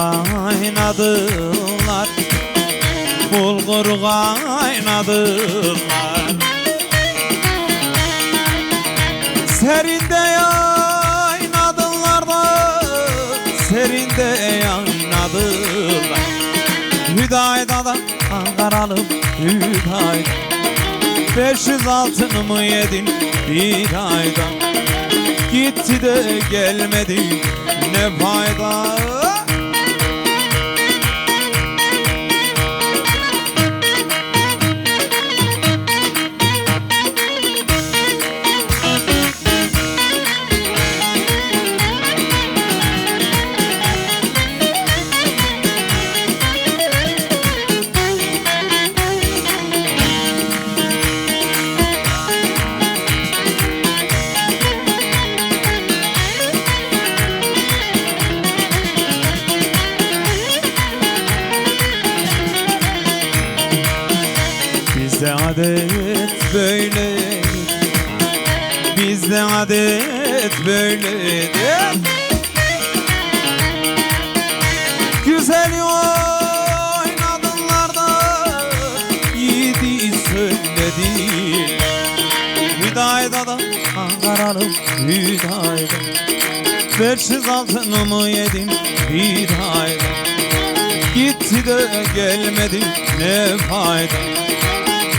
Kaynadılar Bulgur kaynadılar Serinde yaynadılar da Serinde yaynadılar. Hüdayda da Ankaralı Hüdayda. 500 altınımı yedin bir ayda? Gitti de gelmedi ne fayda Hüdayda da Ankaralı Hüdayda. 500 altınımı yedim bir ayda Gitti de gelmedi ne fayda?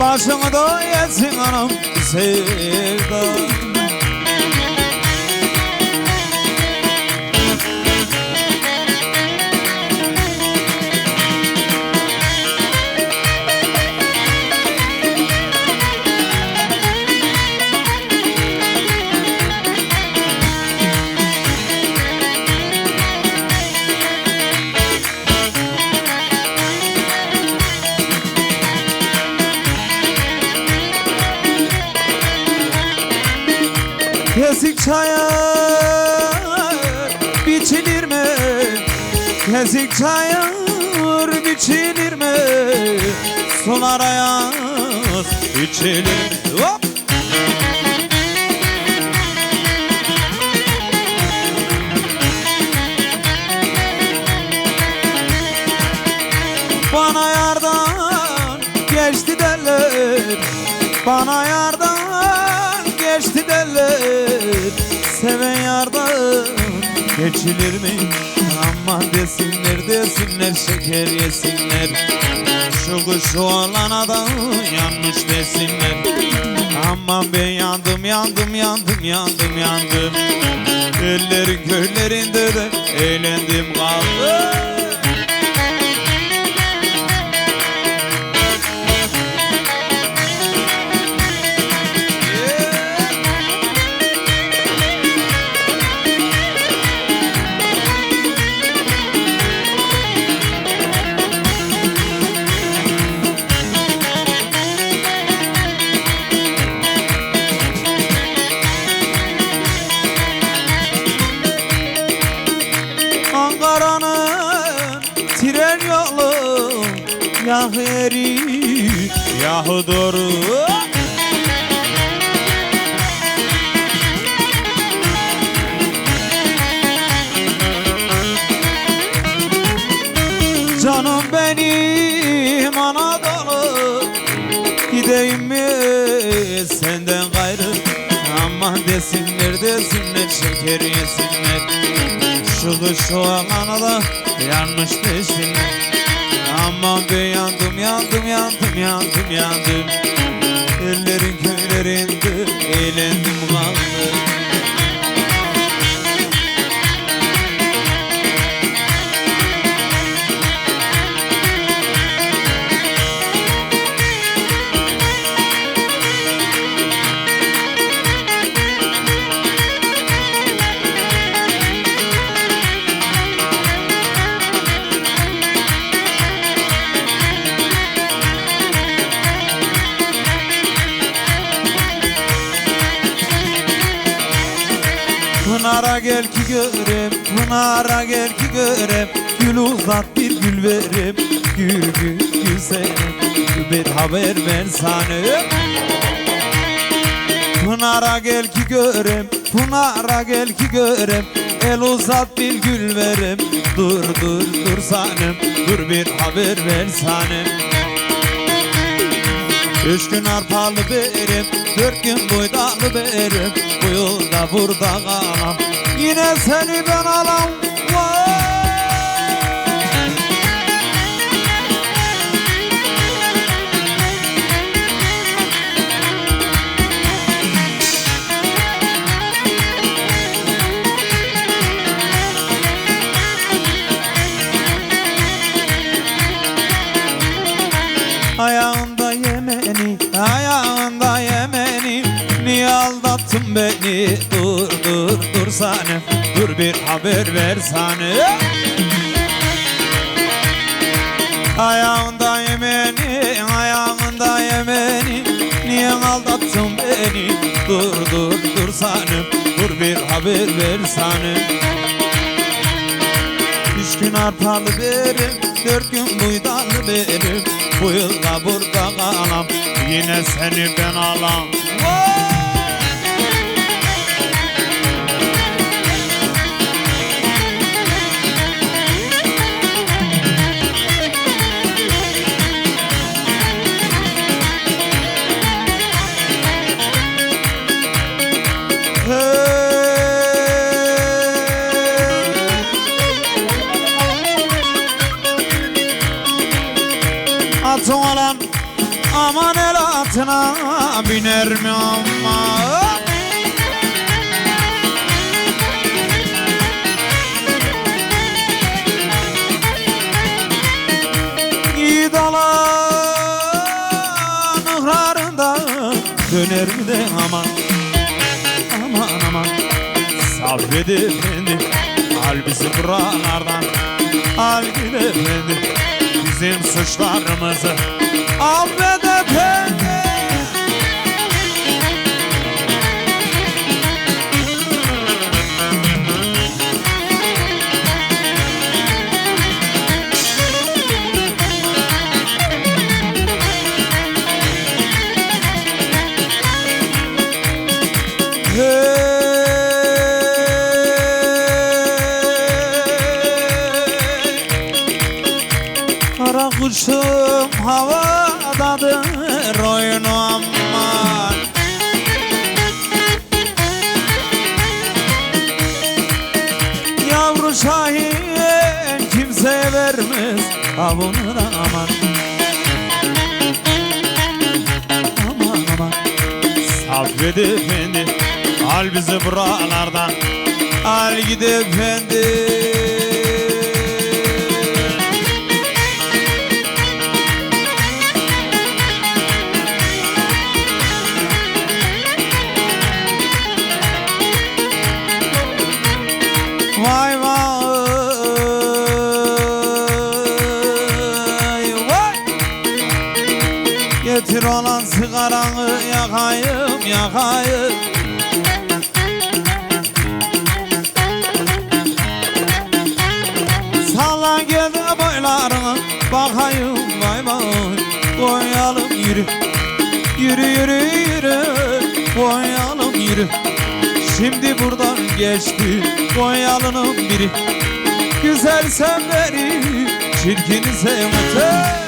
Başımı da yesin anam sevda Kesik çaya biçilir mi? Sular ayaz içilir mi? Hop! Bana yardan geçti derler Bana yardan geçti derler Seven yardan geçilir mi? Desinler desinler şeker yesinler. Şu kuşu olana da yanlış desinler. Aman ben yandım yandım yandım yandım yandım. Ellerin köylerinde de eğlendim kaldım eri yah doğru. Canım benim Anadolu Gideyim mi? Senden gayrı Aman desinler desinler şeker yesinler. Şu kış o amana da yanmış desinler Aman ben yandım yandım yandım yandım yandım. Ellerin Pınara gel ki görem Pınara gel ki görem. Gül uzat bir gül verem Gül gül güzel Bir haber ver sana. Pınara gel ki görem Pınara gel ki görem. El uzat bir gül verem Dur dur dur sanem. Dur bir haber ver sanem Üç gün arpalı berim Dört gün buğdalı berim. Bu yılda burada kalam. Yine seni ben alam bir haber ver sane Ayağında yemeni, ayağında yemeni. Niye aldattın beni? Dur dur dur sane Dur bir haber ver sane Üç gün arpalı berim Dört gün buğdalı berim Bu yılda burada kalam Yine seni ben alam. Atı atına biner mi ıhrarında döner mi de aman Aman aman. Saffet efendi Al bizi buralardan. Al git efendi Bizim suçlarımızı. Affet da aman. Aman aman. Saffet efendi Al bizi buralardan. Al git efendi vay vay Koyalım yürü. Yürü yürü yürü Koyalım yürü. Şimdi buradan geçti Konyalı'nın biri. Güzel sen beni sevmete Vay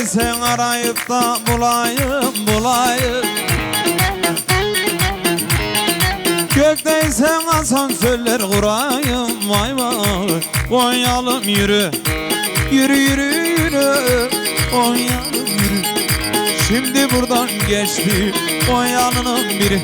Neredeysen arayıp da bulayım bulayım. Gökteysen asansörler kurayım vay vay. Konyalım yürü Yürü yürü yürü. Konyalım yürü. Şimdi buradan geçti Konyalı'nın biri.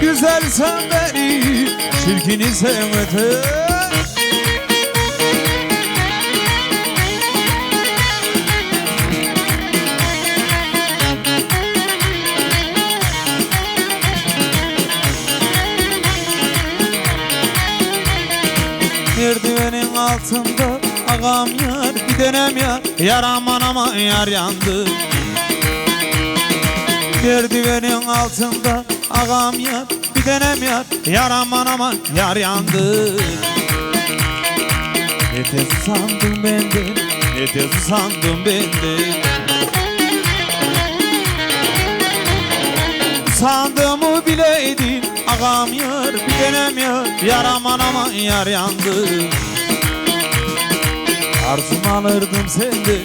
Güzel sen beni Çirkini sevmedin Merdivenin altında ağam yar bir dönem yar. Yar aman aman yar yandı. Merdivenin altında ağam yar Bir dönem yar. Yar aman aman yar yandı. Ne tez sandım benden Ne tez sandım benden Sandığımı bileydin Ağam yar bir dönem yar. Yar aman yar yandı Arzum alırdım sende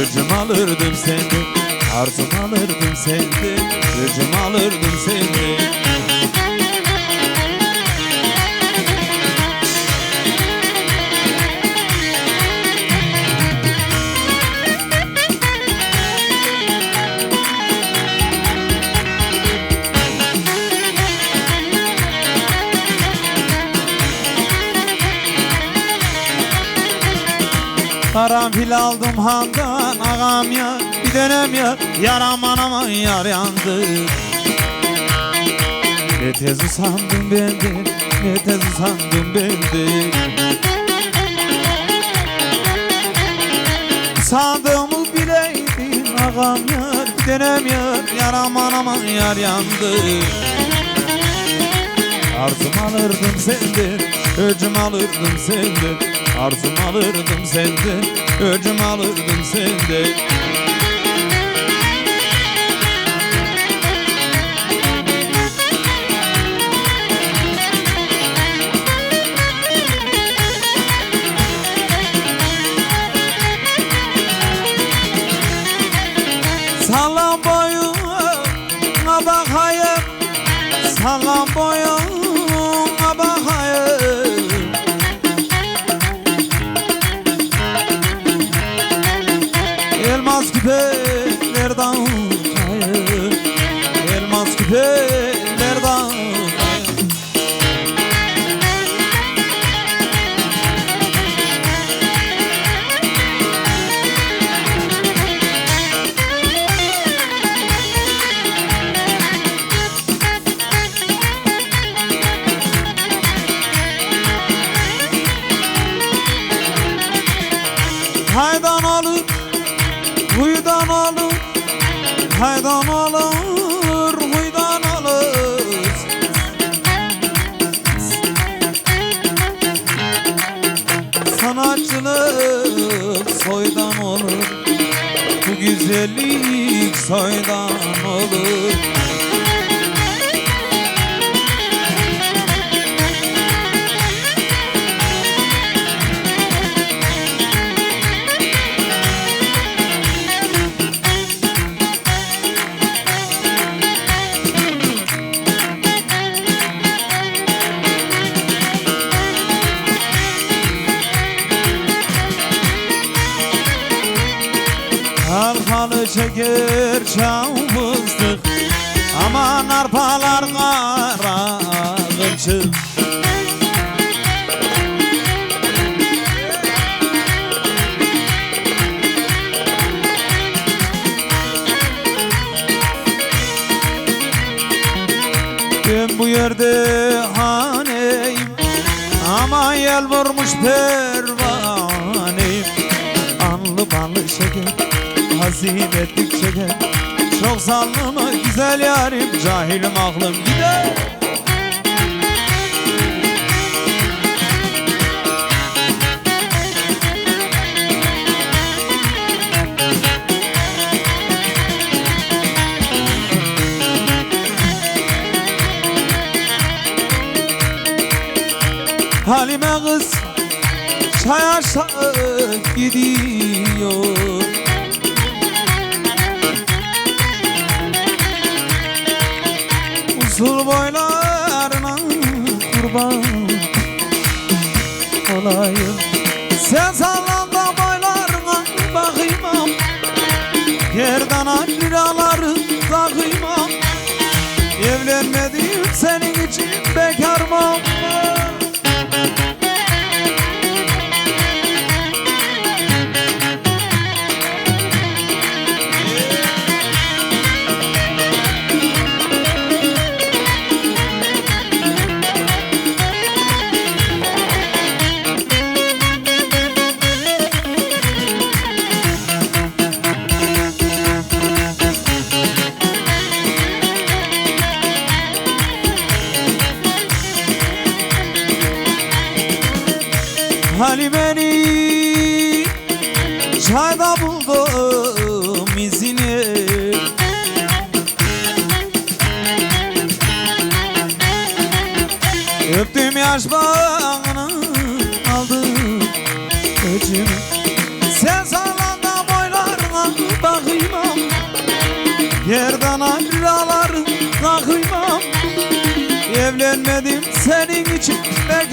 Öcüm alırdım sende. Arzum alırdım sende Öcüm alırdım sende Karanfil aldım handan ağam ya Bir dönem ya yar aman aman yar yandı. Ne tez usandım benden Ne tez usandım benden Sandığımı bileydin ağam yar Bir dönem yar yar aman aman yar yandı. Arzum alırdım senden Öcüm alırdım senden Arzum alırdım senden Öcüm alırdım senden Elmas küpelerden kayıp huydan olur Haydan olur, huydan olur Sanatçılık soydan olur. Bu güzellik soydan olur Çam fıstık Aman arpalar kara kılçık. Ben bu yerde haneyim? Ama yel vurmuş pervaneyim. Anlı banlı şeker Hazin ettik şeker Çok sallama güzel yarim Cahilim aklım gider. Halime kız çay aşağı gidiyor kurban olayım. Sen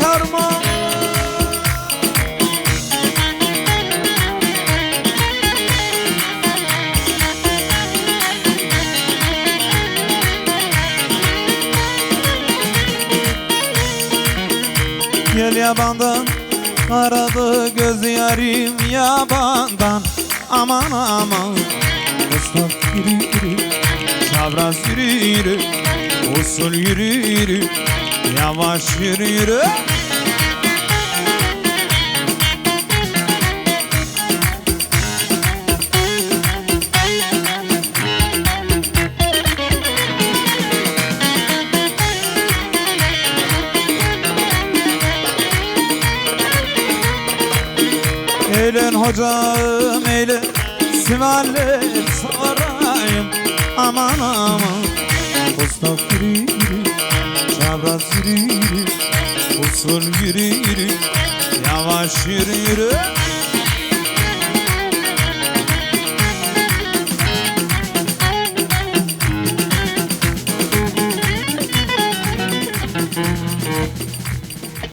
Gel yabandan aradı göz yarim yabandan. Aman aman Mustafa yürü yürü. Çavraz yürü yürü. Usul yürü yürü Yavaş yürü yürü. Eğlen hocam eğlen Sivaller sarayım. Aman aman. Mustafa yürü yürü Çavraz yürü yürü Usul yürü yürü Yavaş yürü yürü